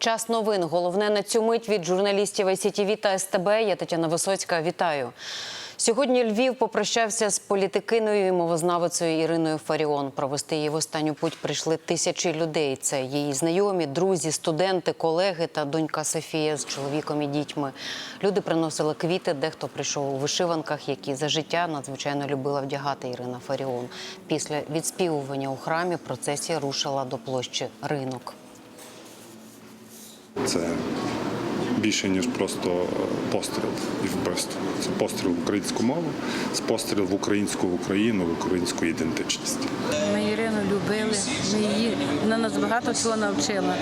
Час новин. Головне на цю мить від журналістів ICTV та СТБ. Я Тетяна Висоцька. Вітаю. Сьогодні Львів попрощався з політикиною і мовознавицею Іриною Фаріон. Провести її в останню путь прийшли тисячі людей. Це її знайомі, друзі, студенти, колеги та донька Софія з чоловіком і дітьми. Люди приносили квіти, дехто прийшов у вишиванках, які за життя надзвичайно любила вдягати Ірина Фаріон. Після відспівування у храмі процесія рушила до площі ринок. Це більше ніж просто постріл і вбивство. Це постріл в українську мову, це постріл в українську в Україну, в українську ідентичність. Ми Ірину любили, ми її, вона нас багато чого навчила.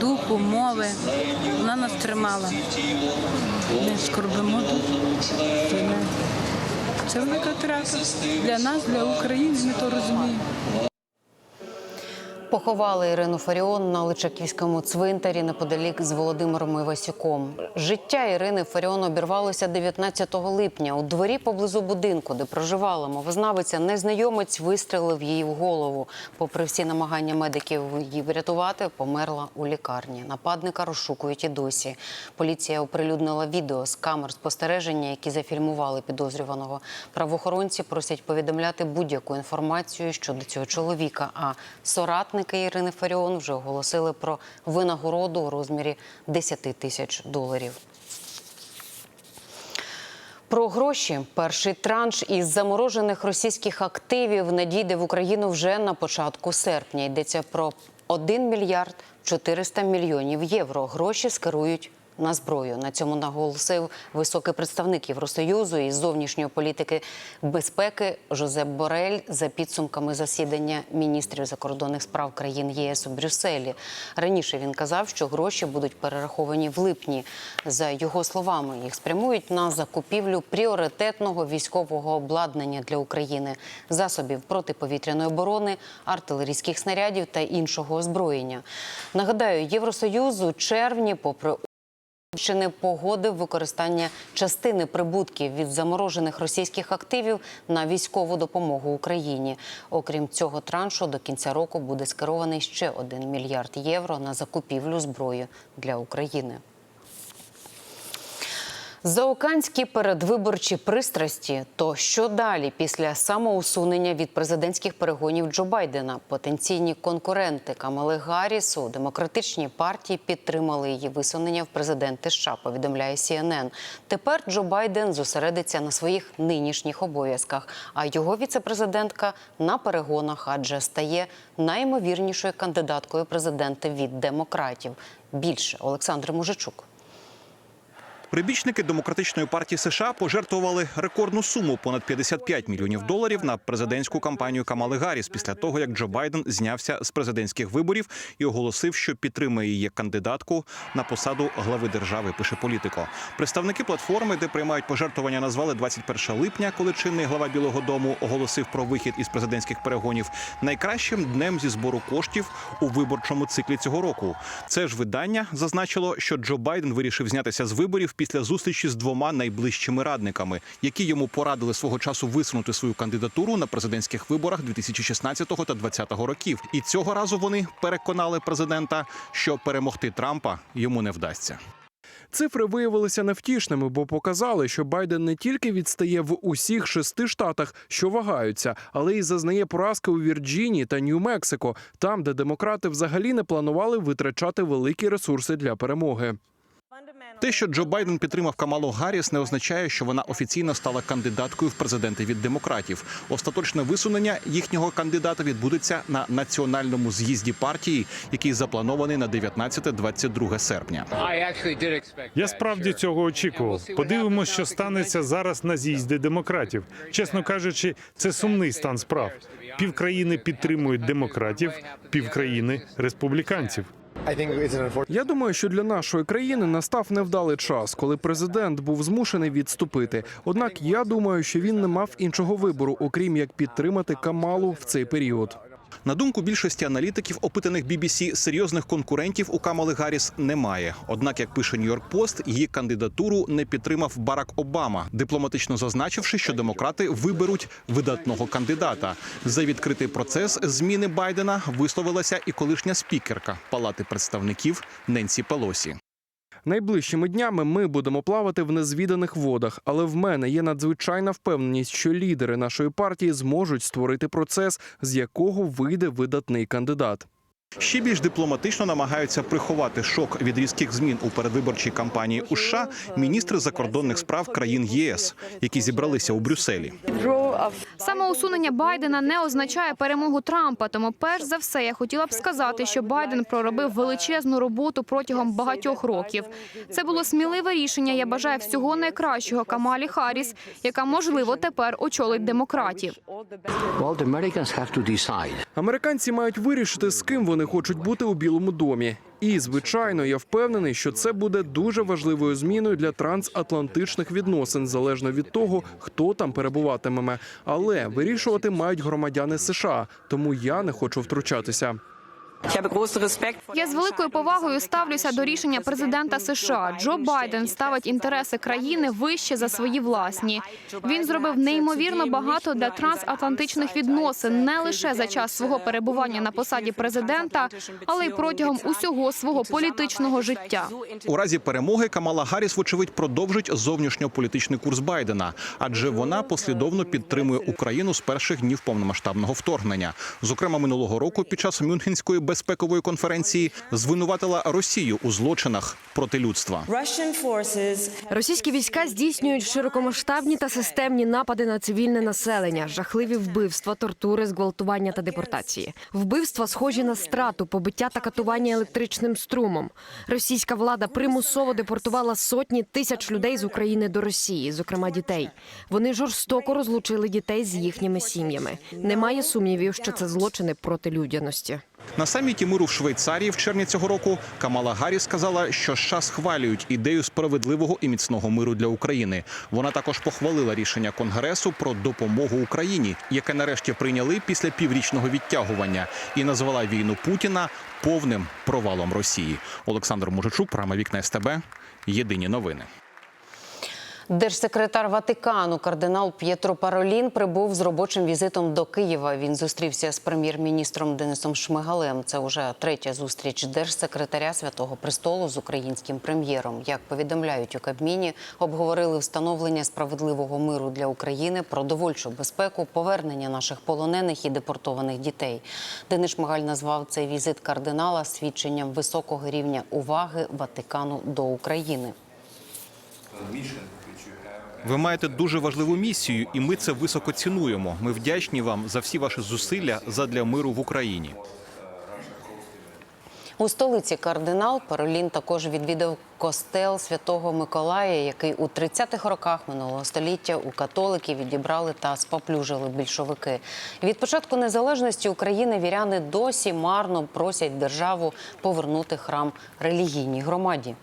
Духу, мови, вона нас тримала. Не скорбимо духу. Це, велика втрата. Для нас, для України, ми то розуміємо. Поховали Ірину Фаріон на Личаківському цвинтарі неподалік з Володимиром Івасюком. Життя Ірини Фаріон обірвалося 19 липня. У дворі поблизу будинку, де проживала мовознавиця, незнайомець вистрелив її в голову. Попри всі намагання медиків її врятувати, померла у лікарні. Нападника розшукують і досі. Поліція оприлюднила відео з камер спостереження, які зафільмували підозрюваного. Правоохоронці просять повідомляти будь-яку інформацію щодо цього чоловіка. А соратники Ірини Фаріон вже оголосили про винагороду у розмірі 10 тисяч доларів. Про гроші перший транш із заморожених російських активів надійде в Україну вже на початку серпня. Йдеться про 1 мільярд 400 мільйонів євро. Гроші скерують на зброю. На цьому наголосив високий представник Євросоюзу із зовнішньої політики безпеки Жозеп Борель за підсумками засідання міністрів закордонних справ країн ЄС у Брюсселі. Раніше він казав, що гроші будуть перераховані в липні. За його словами, їх спрямують на закупівлю пріоритетного військового обладнання для України, засобів протиповітряної оборони, артилерійських снарядів та іншого озброєння. Нагадаю, Євросоюз у червні, попри Чи не погодив використання частини прибутків від заморожених російських активів на військову допомогу Україні. Окрім цього траншу, до кінця року буде скерований ще 1 мільярд євро на закупівлю зброї для України. Заоканські передвиборчі пристрасті. То що далі після самоусунення від президентських перегонів Джо Байдена? Потенційні конкуренти Камали Гарріс у демократичній партії підтримали її висунення в президенти США. Повідомляє CNN. Тепер Джо Байден зосередиться на своїх нинішніх обов'язках, а його віцепрезидентка на перегонах, адже стає найімовірнішою кандидаткою президента від демократів. Більше Олександр Мужичук. Прибічники демократичної партії США пожертвували рекордну суму понад 55 мільйонів доларів на президентську кампанію Камали Гарріс після того, як Джо Байден знявся з президентських виборів і оголосив, що підтримує її кандидатку на посаду глави держави. Пише політико. Представники платформи, де приймають пожертвування, назвали 21 липня, коли чинний глава Білого Дому оголосив про вихід із президентських перегонів найкращим днем зі збору коштів у виборчому циклі цього року. Це ж видання зазначило, що Джо Байден вирішив знятися з виборів після зустрічі з двома найближчими радниками, які йому порадили свого часу висунути свою кандидатуру на президентських виборах 2016 та 2020 років. І цього разу вони переконали президента, що перемогти Трампа йому не вдасться. Цифри виявилися невтішними, бо показали, що Байден не тільки відстає в усіх шести штатах, що вагаються, але й зазнає поразки у Вірджинії та Нью-Мексико, там, де демократи взагалі не планували витрачати великі ресурси для перемоги. Те, що Джо Байден підтримав Камалу Гарріс, не означає, що вона офіційно стала кандидаткою в президенти від демократів. Остаточне висунення їхнього кандидата відбудеться на національному з'їзді партії, який запланований на 19-22 серпня. Я справді цього очікував. Подивимось, що станеться зараз на з'їзді демократів. Чесно кажучи, це сумний стан справ. Півкраїни підтримують демократів, півкраїни республіканців. Я думаю, що для нашої країни настав невдалий час, коли президент був змушений відступити. Однак я думаю, що він не мав іншого вибору, окрім як підтримати Камалу в цей період. На думку більшості аналітиків, опитаних BBC, серйозних конкурентів у Камали Гарріс немає. Однак, як пише Нью-Йорк Пост, її кандидатуру не підтримав Барак Обама, дипломатично зазначивши, що демократи виберуть видатного кандидата. За відкритий процес зміни Байдена висловилася і колишня спікерка Палати представників Ненсі Пелосі. Найближчими днями ми будемо плавати в незвіданих водах, але в мене є надзвичайна впевненість, що лідери нашої партії зможуть створити процес, з якого вийде видатний кандидат. Ще більш дипломатично намагаються приховати шок від різких змін у передвиборчій кампанії у США міністри закордонних справ країн ЄС, які зібралися у Брюсселі. Саме усунення Байдена не означає перемогу Трампа. Тому, перш за все, я хотіла б сказати, що Байден проробив величезну роботу протягом багатьох років. Це було сміливе рішення. Я бажаю всього найкращого Камалі Харріс, яка можливо тепер очолить демократів. Американці мають вирішити, з ким вони хочуть бути у Білому домі. І, звичайно, я впевнений, що це буде дуже важливою зміною для трансатлантичних відносин, залежно від того, хто там перебуватиме. Але вирішувати мають громадяни США, тому я не хочу втручатися. Я з великою повагою ставлюся до рішення президента США. Джо Байден ставить інтереси країни вище за свої власні. Він зробив неймовірно багато для трансатлантичних відносин не лише за час свого перебування на посаді президента, але й протягом усього свого політичного життя. У разі перемоги Камала Гарріс, вочевидь, продовжить зовнішньополітичний курс Байдена, адже вона послідовно підтримує Україну з перших днів повномасштабного вторгнення. Зокрема, минулого року під час Мюнхенської безпекової конференції звинуватила Росію у злочинах проти людства. Російські війська здійснюють широкомасштабні та системні напади на цивільне населення, жахливі вбивства, тортури, зґвалтування та депортації. Вбивства схожі на страту, побиття та катування електричним струмом. Російська влада примусово депортувала сотні тисяч людей з України до Росії, зокрема дітей. Вони жорстоко розлучили дітей з їхніми сім'ями. Немає сумнівів, що це злочини проти людяності. На саміті миру в Швейцарії в червні цього року Камала Гарріс сказала, що США схвалюють ідею справедливого і міцного миру для України. Вона також похвалила рішення Конгресу про допомогу Україні, яке нарешті прийняли після піврічного відтягування, і назвала війну Путіна повним провалом Росії. Олександр Мужичук, програма Вікна СТБ. Єдині новини. Держсекретар Ватикану кардинал П'єтро Паролін прибув з робочим візитом до Києва. Він зустрівся з прем'єр-міністром Денисом Шмигалем. Це вже третя зустріч держсекретаря Святого Престолу з українським прем'єром. Як повідомляють у Кабміні, обговорили встановлення справедливого миру для України, продовольчу безпеку, повернення наших полонених і депортованих дітей. Денис Шмигаль назвав цей візит кардинала свідченням високого рівня уваги Ватикану до України. Ви маєте дуже важливу місію, і ми це високо цінуємо. Ми вдячні вам за всі ваші зусилля задля миру в Україні. У столиці кардинал Паролін також відвідав костел Святого Миколая, який у 30-х роках минулого століття у католиків відібрали та споплюжили більшовики. Від початку незалежності України віряни досі марно просять державу повернути храм релігійній громаді.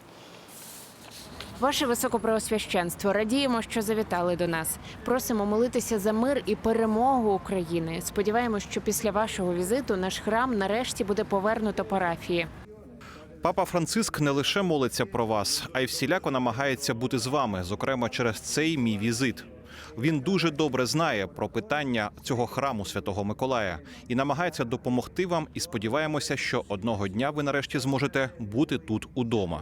Ваше високопреосвященство, радіємо, що завітали до нас. Просимо молитися за мир і перемогу України. Сподіваємось, що після вашого візиту наш храм нарешті буде повернуто парафії. Папа Франциск не лише молиться про вас, а й всіляко намагається бути з вами, зокрема через цей мій візит. Він дуже добре знає про питання цього храму Святого Миколая і намагається допомогти вам. І сподіваємося, що одного дня ви нарешті зможете бути тут удома.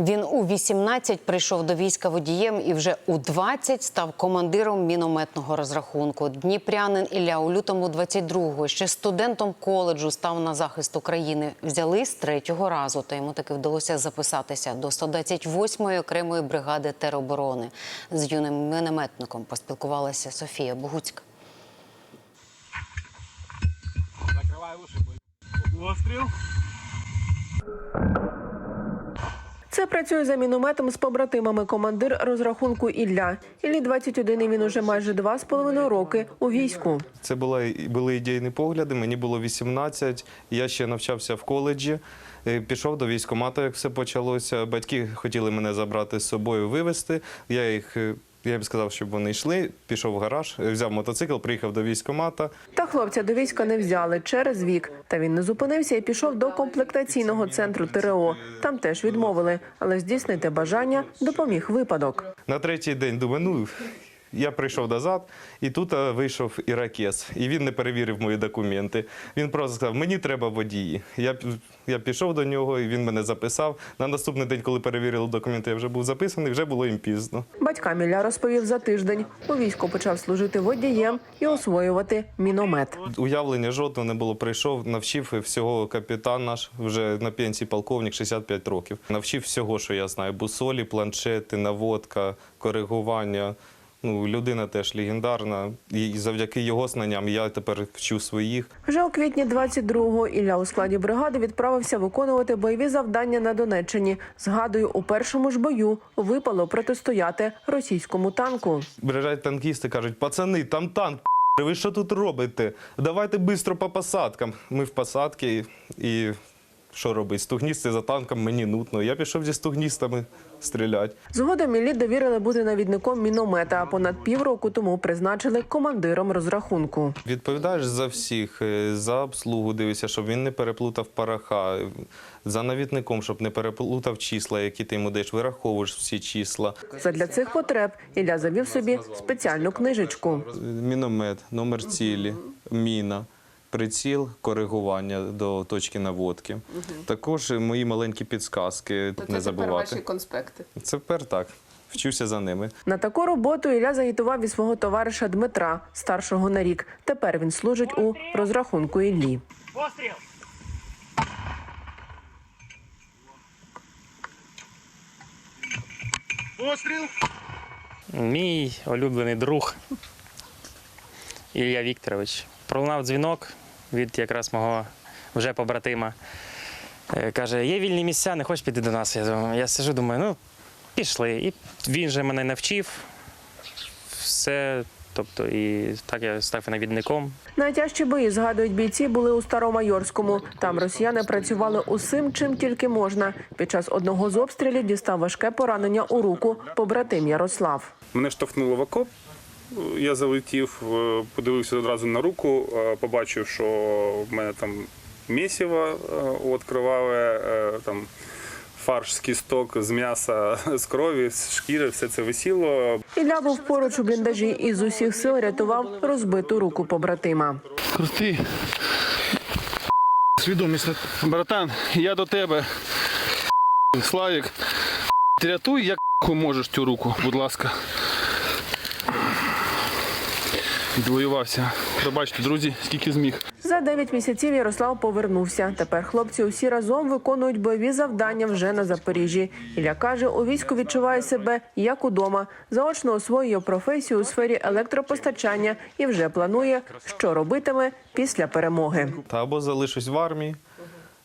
Він у 18 прийшов до війська водієм і вже у 20 став командиром мінометного розрахунку. Дніпрянин Ілля у лютому 22-го ще студентом коледжу став на захист України. Взяли з третього разу, та йому таки вдалося записатися до 128-ї окремої бригади тероборони. З юним мінометником поспілкувалася Софія Богуцька. Це працює за мінометом з побратимами командир розрахунку Ілля. Іллі 21, і він уже майже два з половиною роки у війську. Це були, були ідейні погляди. Мені було 18, Я ще навчався в коледжі. Е, Пішов до військкомату, як все почалося. Батьки хотіли мене забрати з собою, вивезти. Я їх е, Я б сказав, щоб вони йшли, пішов в гараж, взяв мотоцикл, приїхав до військомата. Та хлопця до війська не взяли через вік. Та він не зупинився і пішов до комплектаційного центру ТРО. Там теж відмовили, але здійснити бажання допоміг випадок. На третій день думаю, ну я прийшов назад, і тут е, вийшов іракес, і він не перевірив мої документи. Він просто сказав, мені треба водії. Я, я пішов до нього, і він мене записав. На наступний день, коли перевірили документи, я вже був записаний, вже було їм пізно. Батькам Ілля розповів за тиждень. У війську почав служити водієм і освоювати міномет. Уявлення жодного не було. Прийшов, навчив всього капітан наш, вже на пенсії полковник, 65 років. Навчив всього, що я знаю: бусолі, планшети, наводка, коригування. Ну, людина теж легендарна. І завдяки його знанням я тепер вчу своїх. Вже у квітні 22-го Ілля у складі бригади відправився виконувати бойові завдання на Донеччині. Згадую, у першому ж бою випало протистояти російському танку. Приїжджають танкісти, кажуть, пацани, там танк, ви що тут робите? Давайте швидко по посадкам. Ми в посадці і що робити? Стугністи за танком мені нудно. Я пішов зі стугністами стріляти. Згодом Іллі довірили бути навідником міномета, а понад півроку тому призначили командиром розрахунку. Відповідаєш за всіх, е, за обслугу дивишся, щоб він не переплутав параха, е, за навідником, щоб не переплутав числа, які ти йому даєш, вираховуєш всі числа. Задля цих потреб Ілля завів собі спеціальну книжечку. Міномет, номер цілі, міна. Приціл, коригування до точки наводки. Також мої маленькі підсказки не забувати. конспекти. Це тепер так. Вчуся за ними. На таку роботу Ілля загітував і свого товариша Дмитра, старшого на рік. Тепер він служить у розрахунку Іллі. Мій улюблений друг Ілля Вікторович. Пролунав дзвінок від якраз мого вже побратима. Е, Каже, є вільні місця, не хочеш піти до нас. Я, думаю- я сижу, думаю, ну, пішли. І він же мене навчив. Все, тобто, і так я став навідником. Найтяжчі бої, згадують бійці, були у Старомайорському. Там росіяни працювали усім, чим тільки можна. Під час одного з обстрілів дістав важке поранення у руку побратим Ярослав. Мене штовхнуло в окоп. Я залетів, е, подивився одразу на руку, е, побачив, що в мене там місіво от е, там фарш з кісток, з м'яса, з крові, з шкіри, все це висіло. Ілля був поруч у бліндажі і з усіх сил рятував розбиту руку побратима. Крути. Свідомість, братан, я до тебе. Славік, рятуй, як можеш цю руку, будь ласка. Відвоювався. Пробачте, друзі, скільки зміг. За 9 місяців Ярослав повернувся. Тепер хлопці усі разом виконують бойові завдання вже на Запоріжжі. Ілля каже, у війську відчуває себе як удома. Заочно освоює професію у сфері електропостачання і вже планує, що робитиме після перемоги. Та або залишусь в армії,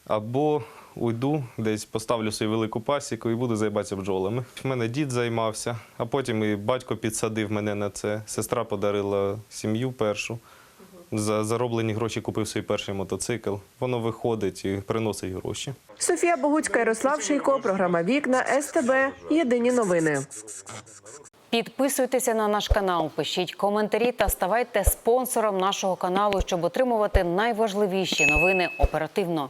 або уйду, десь поставлю свою велику пасіку і буду займатися бджолами. В мене дід займався, а потім і батько підсадив мене на це. Сестра подарила сім'ю першу. За зароблені гроші купив свій перший мотоцикл. Воно виходить і приносить гроші. Софія Богуцька, Ярослав Шийко, програма Вікна СТБ. Єдині новини. Підписуйтеся на наш канал, пишіть коментарі та ставайте спонсором нашого каналу, щоб отримувати найважливіші новини оперативно.